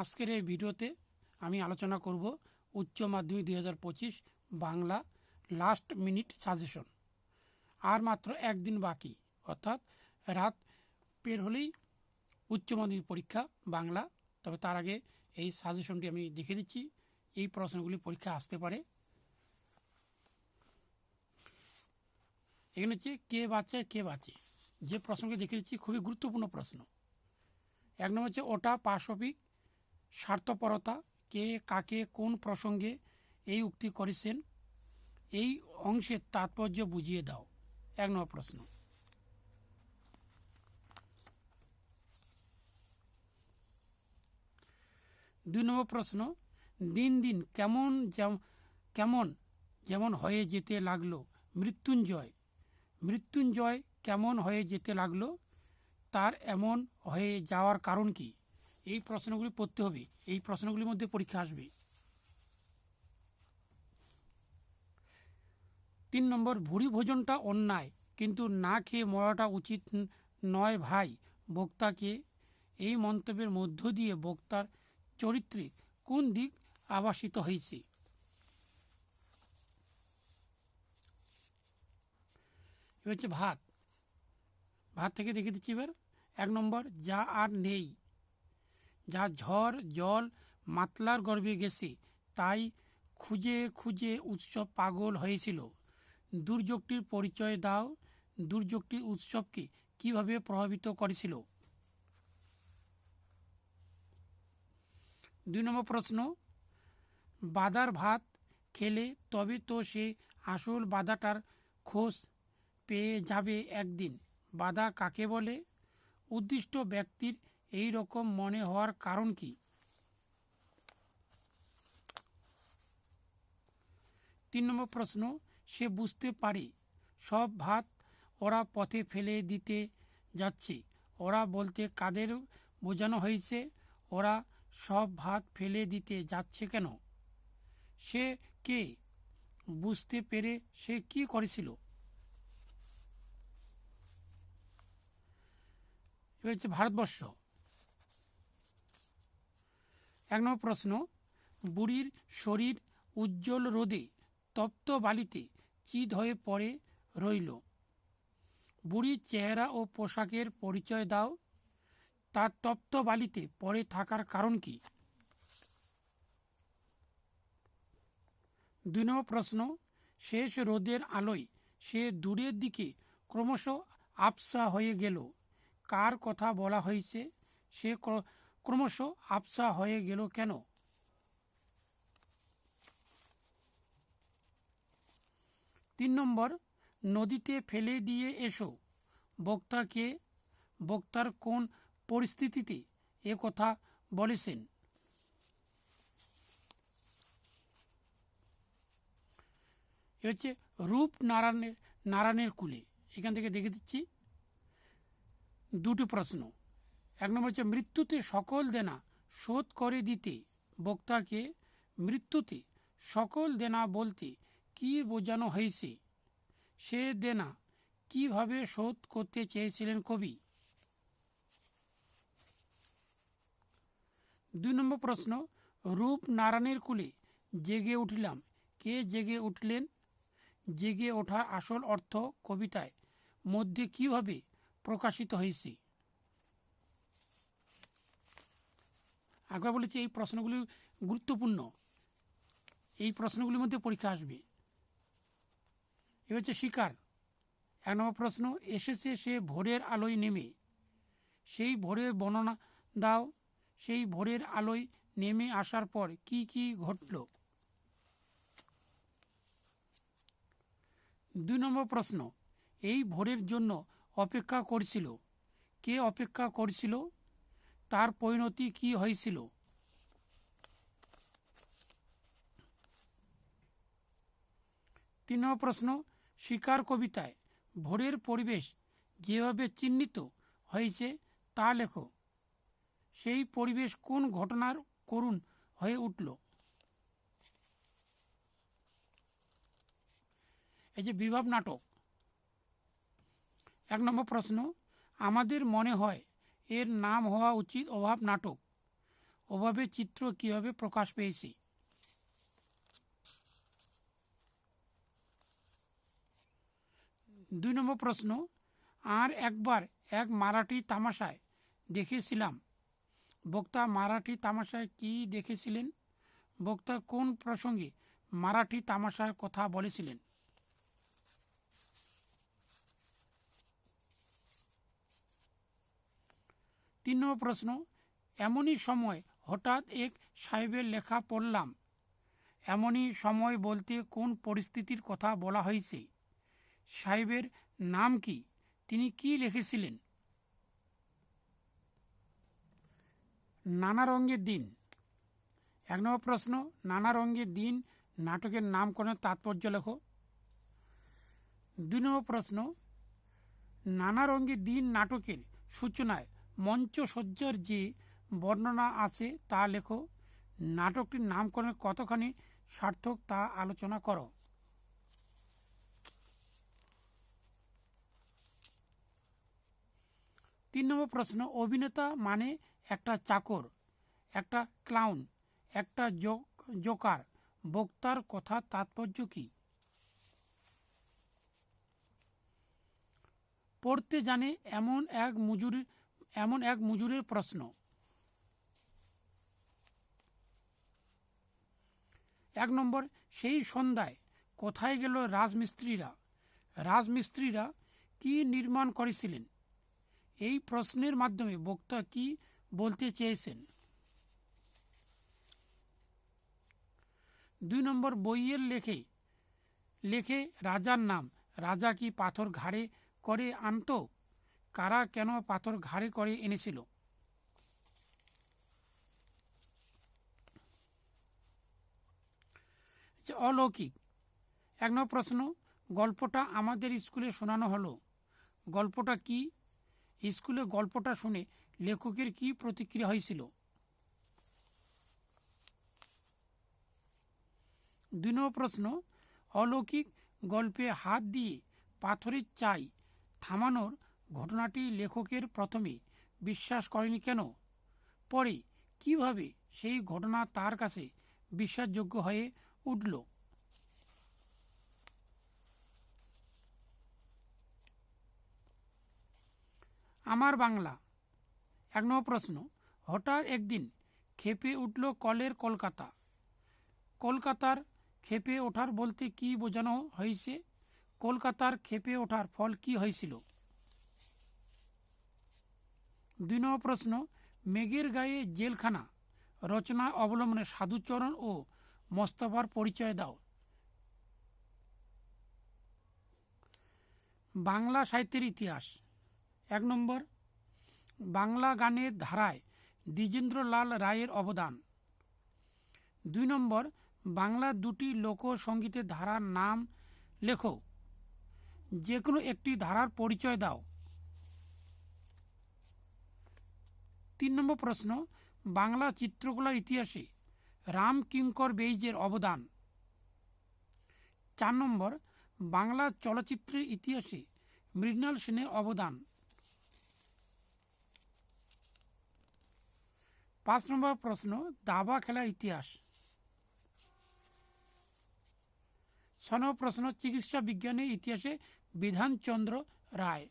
আজকের এই ভিডিওতে আমি আলোচনা করব উচ্চ মাধ্যমিক দুই হাজার পঁচিশ বাংলা লাস্ট মিনিট সাজেশন আর মাত্র একদিন বাকি, অর্থাৎ রাত পের হলেই উচ্চ মাধ্যমিক পরীক্ষা বাংলা। তবে তার আগে এই সাজেশনটি আমি দেখে দিচ্ছি, এই প্রশ্নগুলি পরীক্ষা আসতে পারে। এখানে হচ্ছে, কে বাঁচে কে বাঁচে? যে প্রশ্নকে দেখে দিচ্ছি, খুবই গুরুত্বপূর্ণ প্রশ্ন। এক নম্বর হচ্ছে, ওটা পাশবিক স্বার্থপরতা, কে কাকে কোন প্রসঙ্গে এই উক্তি করেছেন, এই অংশের তাৎপর্য বুঝিয়ে দাও। এক নম্বর প্রশ্ন। দুই নম্বর প্রশ্ন, দিন দিন কেমন কেমন যেমন হয়ে যেতে লাগল মৃত্যুঞ্জয় মৃত্যুঞ্জয় কেমন হয়ে যেতে লাগল, তার এমন হয়ে যাওয়ার কারণ কি? এই প্রশ্নগুলি পড়তে হবে, এই প্রশ্নগুলির মধ্যে পরীক্ষা আসবে। তিন নম্বর, ভুরি ভোজনটা অন্যায়, কিন্তু না খেয়ে মরাটা উচিত নয় ভাই, বক্তাকে। এই মন্তব্যের মধ্য দিয়ে বক্তার চরিত্রে কোন দিক আবাসিত হয়েছে এবার হচ্ছে ভাত। ভাত থেকে দেখে দিচ্ছি এবার। এক নম্বর, যা আর নেই। যা ঝড়, জল, মাতলার গর্ভে গেছে, তাই খুঁজে খুঁজে উৎসব পাগল হয়েছিল। দুর্যোগটির পরিচয় দাও। দুর্যোগটির উৎসবকে কীভাবে প্রভাবিত করেছিল? দুই নম্বর প্রশ্ন, বাদার ভাত খেলে তবে তো সে আসল বাদাটার খোঁজ পেয়ে যাবে একদিন। বাধা কাকে বলে? উদ্দিষ্ট ব্যক্তির এই রকম মনে হওয়ার কারণ কি? তিন নম্বর প্রশ্ন, সে বুঝতে পারে, সব ভাত ওরা পথে ফেলে দিতে যাচ্ছে। ওরা বলতে কাদের বোঝানো হয়েছে, ওরা সব ভাত ফেলে দিতে যাচ্ছে কেন? সে কে? বুঝতে পেরে সে কি করেছিল? এবার হচ্ছে ভারতবর্ষ। এক নম্বর প্রশ্ন, বুড়ির শরীর উজ্জ্বল রোদে তপ্ত বালিতে চিত হয়ে পড়ে রইল। বুড়ির চেহারা ও পোশাকের পরিচয় দাও। তার তপ্ত বালিতে পড়ে থাকার কারণ কি? দুই নম্বর প্রশ্ন, শেষ রোদের আলোয় সে দূরের দিকে ক্রমশ আবসা হয়ে গেল। কার কথা বলা হয়েছে? সে ক্রমশ আবসা হয়ে গেল কেন? তিন নম্বর, নদীতে ফেলে দিয়ে এসো। বক্তাকে, বক্তার কোন পরিস্থিতিতে এ কথা বলেছেন? এ হচ্ছে রূপ নারায়ণের নারায়ণের কুলে। এখান থেকে দেখে দিচ্ছি। দুটি প্রশ্ন। এক নম্বর হচ্ছে মৃত্যুতে সকল দেনা শোধ করে দিতে। বক্তাকে মৃত্যুতে সকল দেনা বলতে কি বোঝানো হয়েছে? সে দেনা কীভাবে শোধ করতে চেয়েছিলেন কবি? দুই নম্বর প্রশ্ন, রূপ নারায়ণের কুলে জেগে উঠলাম। কে জেগে উঠলেন? জেগে ওঠার আসল অর্থ কবিতায় মধ্যে কীভাবে প্রকাশিত হয়েছে? একবার বলেছি, এই প্রশ্নগুলি গুরুত্বপূর্ণ। এই প্রশ্নগুলির মধ্যে পরীক্ষা আসবে। এ হচ্ছে শিকার। এক নম্বর প্রশ্ন, এসেছে সে ভোরের আলোয় নেমে। সেই ভোরের বর্ণনা দাও। সেই ভোরের আলোয় নেমে আসার পর কি কি ঘটল? দুই নম্বর প্রশ্ন, এই ভোরের জন্য অপেক্ষা করছিল। কে অপেক্ষা করছিল? তার পরিণতি কি হয়েছিল? তিন প্রশ্ন, শিকার কবিতায় ভোরের পরিবেশ যেভাবে চিহ্নিত হয়েছে তা লেখো। সেই পরিবেশ কোন ঘটনার করুণ হয়ে উঠল? এই যে বিভাব নাটক। এক নম্বর প্রশ্ন, আমাদের মনে হয় এর নাম হওয়া উচিত অভাব নাটক। অভাবে চিত্র কীভাবে প্রকাশ পেয়েছে? দুই নম্বর প্রশ্ন, আর একবার এক মারাঠি তামাশায় দেখেছিলাম। বক্তা মারাঠি তামাশায় কি দেখেছিলেন? বক্তা কোন প্রসঙ্গে মারাঠি তামাশার কথা বলেছিলেন? তিন নম্বর প্রশ্ন, এমনই সময় হঠাৎ এক সাহেবের লেখা পড়লাম। এমনই সময় বলতে কোন পরিস্থিতির কথা বলা হয়েছে? সাহেবের নাম কি? তিনি কি লিখেছিলেন? নানা রঙের দিন। এক নম্বর প্রশ্ন, নানা রঙের দিন, নাটকের নামকরণের তাৎপর্য লেখো। দুই নম্বর প্রশ্ন, নানা রঙের দিন নাটকের সূচনায় মঞ্চসজ্জার যে বর্ণনা আছে তা লেখো। নাটকটির নামকরণের কতখানি সার্থক তা আলোচনা করো। তিন নম্বর প্রশ্ন, অভিনেতা মানে একটা চাকর, একটা ক্লাউন একটা জোক- জোকার বক্তার কথা তাৎপর্য কি? পড়তে জানে এমন এক মজুরি এমন এক মজুরের প্রশ্ন। এক নম্বর, সেই সন্ধ্যায় কোথায় গেল রাজমিস্ত্রিরা? রাজমিস্ত্রিরা কি নির্মাণ করেছিলেন? এই প্রশ্নের মাধ্যমে বক্তা কি বলতে চেয়েছেন? দুই নম্বর, বইয়ের লেখে লেখে রাজার নাম, রাজা কি পাথর ঘাড়ে করে আনতো? কারা কেন পাথর ঘাড়ে করে এনেছিল? অলৌকিক। এক নম্বর প্রশ্ন, গল্পটা আমাদের স্কুলে শোনানো হলো। গল্পটা কি? স্কুলে গল্পটা শুনে লেখকের কি প্রতিক্রিয়া হয়েছিল? দুই নম্বর প্রশ্ন, অলৌকিক গল্পে হাত দিয়ে পাথরের চাই থামানোর ঘটনাটি লেখকের প্রথমে বিশ্বাস করেনি কেন? পরে কীভাবে সেই ঘটনা তার কাছে বিশ্বাসযোগ্য হয়ে উঠল? আমার বাংলা। এক নম্বর প্রশ্ন, হঠাৎ একদিন খেপে উঠল কলের কলকাতা। কলকাতার খেপে ওঠার বলতে কি বোঝানো হয়েছে? কলকাতার খেপে ওঠার ফল কি হয়েছিল? দুই নম্বর প্রশ্ন, মেঘের গায়ে জেলখানা, রচনা অবলম্বনে সাধুচরণ ও মস্তফার পরিচয় দাও। বাংলা সাহিত্যের ইতিহাস। এক নম্বর, বাংলা গানের ধারায় দ্বিজেন্দ্রলাল রায়ের অবদান। দুই নম্বর বাংলা দুটি লোকসঙ্গীতের ধারার নাম লেখো। যে কোনো একটি ধারার পরিচয় দাও। তিন নম্বর প্রশ্ন, বাংলা চিত্রকলার ইতিহাসে রাম কিঙ্কর বেইজের অবদান। চার নম্বর, বাংলা চলচ্চিত্রের ইতিহাসে মৃণাল সেনের অবদান। পাঁচ নম্বর প্রশ্ন, দাবা খেলার ইতিহাস। ছ নম্বর প্রশ্ন, চিকিৎসা বিজ্ঞানের ইতিহাসে বিধানচন্দ্র রায়।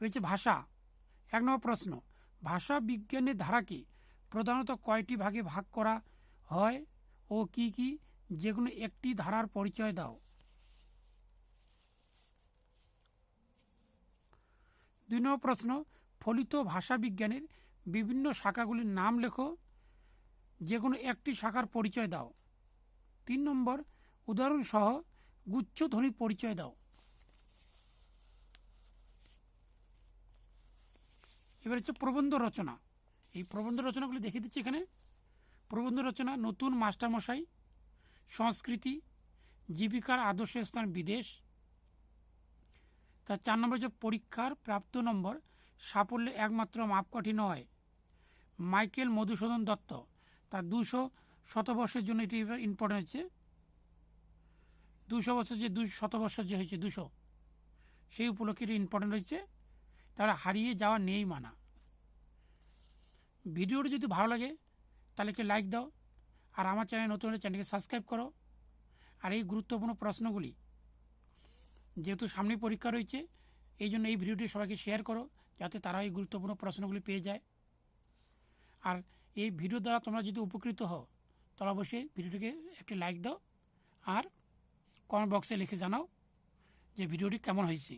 হচ্ছে ভাষা। এক নম্বর প্রশ্ন, ভাষা বিজ্ঞানের ধারাকে প্রধানত কয়টি ভাগে ভাগ করা হয় ও কি কি? যে কোনো একটি ধারার পরিচয় দাও। দুই নম্বর প্রশ্ন, ফলিত ভাষা বিজ্ঞানের বিভিন্ন শাখাগুলির নাম লেখো যে কোনো একটি শাখার পরিচয় দাও। তিন নম্বর উদাহরণ সহ গুচ্ছধ্বনি পরিচয় দাও। এবার হচ্ছে প্রবন্ধ রচনা। এই প্রবন্ধ রচনাগুলি দেখিয়ে দিচ্ছি এখানে। প্রবন্ধ রচনা, নতুন মাস্টারমশাই, সংস্কৃতি, জীবিকার আদর্শ স্থান বিদেশ। তার চার নম্বর যে পরীক্ষার প্রাপ্ত নম্বর সাফল্যে একমাত্র মাপকাঠি নয়। মাইকেল মধুসূদন দত্ত, তার দুশো শতবর্ষের জন্য এটি ইম্পর্টেন্ট হচ্ছে। দুশো বছর যে, দুশো শতবর্ষ যে হয়েছে, দুশো। সেই উপলক্ষে এটি ইম্পর্টেন্ট হচ্ছে তারা হারিয়ে যাওয়া নেই মানা। ভিডিওটি যদি ভালো লাগে, তাহলে একটি লাইক দাও, আর আমার চ্যানেল নতুন হলে চ্যানেলকে সাবস্ক্রাইব করো। আর এই গুরুত্বপূর্ণ প্রশ্নগুলি যেহেতু সামনে পরীক্ষা রয়েছে, এই জন্য এই ভিডিওটি সবাইকে শেয়ার করো, যাতে তারা এই গুরুত্বপূর্ণ প্রশ্নগুলি পেয়ে যায়। আর এই ভিডিও দ্বারা তোমরা যদি উপকৃত হও, তাহলে অবশ্যই ভিডিওটিকে একটি লাইক দাও, আর কমেন্ট বক্সে লিখে জানাও যে ভিডিওটি কেমন হয়েছে।